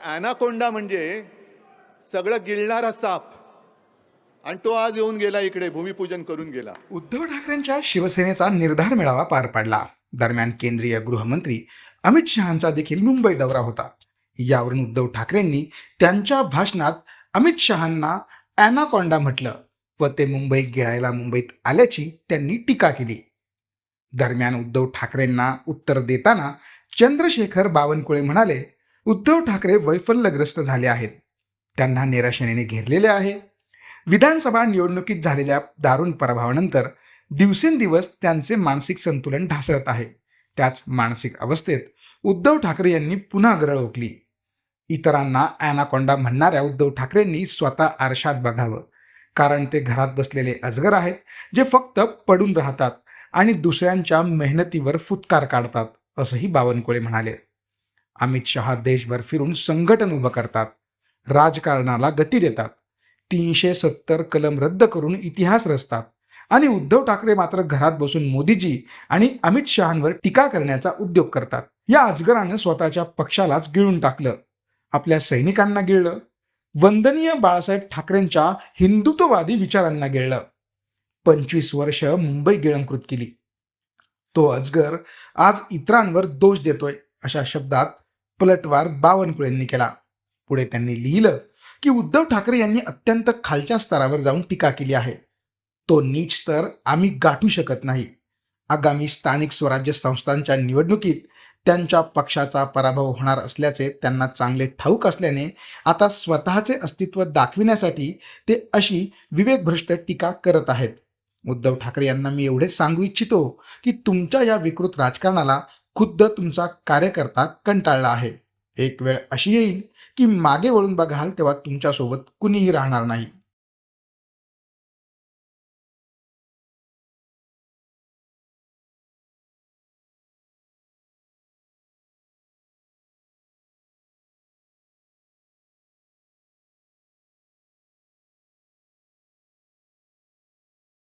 Anaconda म्हणजे सगळं गिळणारा साप. आणि तो आज येऊन गेला इकडे भूमिपूजन करून गेला. उद्धव ठाकरेंच्या शिवसेनेचा निर्धार मेळावा पार पडला. दरम्यान केंद्रीय गृहमंत्री अमित शहांचा देखील मुंबई दौरा होता. यावरून उद्धव ठाकरेंनी त्यांच्या भाषणात अमित शहांना अॅनाकोंडा म्हटलं व ते मुंबई गिळायला मुंबईत आल्याची त्यांनी टीका केली. दरम्यान उद्धव ठाकरेंना उत्तर देताना चंद्रशेखर बावनकुळे म्हणाले उद्धव ठाकरे वैफल्यग्रस्त झाले आहेत. त्यांना निराशेने घेरलेले आहे. विधानसभा निवडणुकीत झालेल्या दारुण पराभवानंतर दिवसेंदिवस त्यांचे मानसिक संतुलन ढासळत आहे. त्याच मानसिक अवस्थेत उद्धव ठाकरे यांनी पुन्हा गरळ ओकली. इतरांना ॲनाकोंडा म्हणणाऱ्या उद्धव ठाकरेंनी स्वतः आरशात बघावं. कारण ते घरात बसलेले अजगर आहेत जे फक्त पडून राहतात आणि दुसऱ्यांच्या मेहनतीवर फुतकार काढतात असंही बावनकुळे म्हणाले. अमित शहा देशभर फिरून संघटन उभं करतात. राजकारणाला गती देतात. तीनशे सत्तर कलम रद्द करून इतिहास रचतात. आणि उद्धव ठाकरे मात्र घरात बसून मोदीजी आणि अमित शहांवर टीका करण्याचा उद्योग करतात. या अजगरानं स्वतःच्या पक्षालाच गिळून टाकलं. आपल्या सैनिकांना गिळलं. वंदनीय बाळासाहेब ठाकरेंच्या हिंदुत्ववादी विचारांना गिळलं. पंचवीस वर्ष मुंबई गिळंकृत केली. तो अजगर आज इतरांवर दोष देतोय अशा शब्दात पलटवार बावनकुळेंनी केला. पुढे त्यांनी लिहिलं की उद्धव ठाकरे यांनी अत्यंत खालच्या स्तरावर जाऊन टीका केली आहे. तो नीच स्तर आम्ही गाठू शकत नाही. आगामी स्थानिक स्वराज्य संस्थांच्या निवडणुकीत त्यांच्या पक्षाचा पराभव होणार असल्याचे त्यांना चांगले ठाऊक असल्याने आता स्वतःचे अस्तित्व दाखविण्यासाठी ते अशी विवेकभ्रष्ट टीका करत आहेत. उद्धव ठाकरे यांना मी एवढे सांगू इच्छितो की तुमच्या या विकृत राजकारणाला खुद्द तुमचा कार्यकर्ता कंटाळला आहे. एक वेळ अशी येईल की मागे वळून बघाल तेव्हा तुमच्यासोबत कुणीही राहणार नाही.